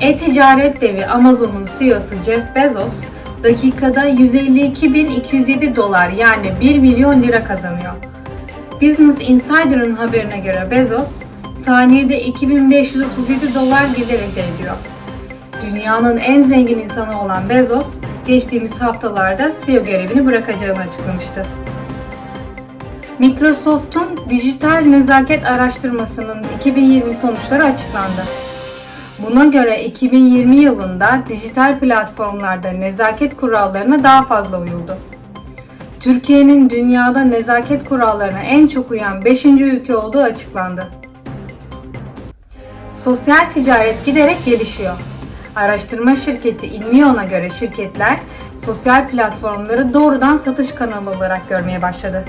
E-ticaret devi Amazon'un CEO'su Jeff Bezos, dakikada 152.207 dolar yani 1 milyon lira kazanıyor. Business Insider'ın haberine göre Bezos, saniyede 2537 dolar gelir elde ediyor. Dünyanın en zengin insanı olan Bezos, geçtiğimiz haftalarda CEO görevini bırakacağını açıklamıştı. Microsoft'un dijital nezaket araştırmasının 2020 sonuçları açıklandı. Buna göre 2020 yılında dijital platformlarda nezaket kurallarına daha fazla uyuldu. Türkiye'nin dünyada nezaket kurallarına en çok uyan 5. ülke olduğu açıklandı. Sosyal ticaret giderek gelişiyor. Araştırma şirketi Inmion'a göre şirketler sosyal platformları doğrudan satış kanalı olarak görmeye başladı.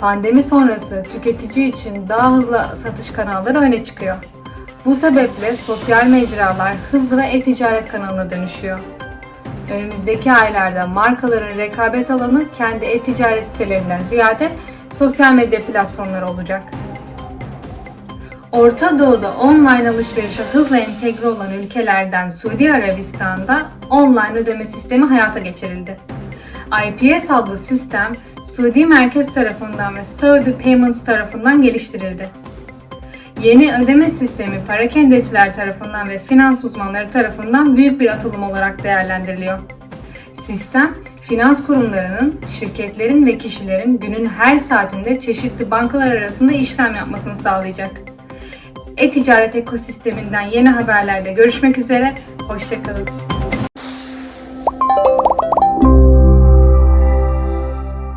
Pandemi sonrası tüketici için daha hızlı satış kanalları öne çıkıyor. Bu sebeple sosyal mecralar hızla e-ticaret kanalına dönüşüyor. Önümüzdeki aylarda markaların rekabet alanı kendi e-ticaret sitelerinden ziyade sosyal medya platformları olacak. Orta Doğu'da online alışverişe hızla entegre olan ülkelerden Suudi Arabistan'da online ödeme sistemi hayata geçirildi. IPS adlı sistem Suudi Merkez tarafından ve Saudi Payments tarafından geliştirildi. Yeni ödeme sistemi parakendeciler tarafından ve finans uzmanları tarafından büyük bir atılım olarak değerlendiriliyor. Sistem, finans kurumlarının, şirketlerin ve kişilerin günün her saatinde çeşitli bankalar arasında işlem yapmasını sağlayacak. E-ticaret ekosisteminden yeni haberlerde görüşmek üzere, hoşçakalın.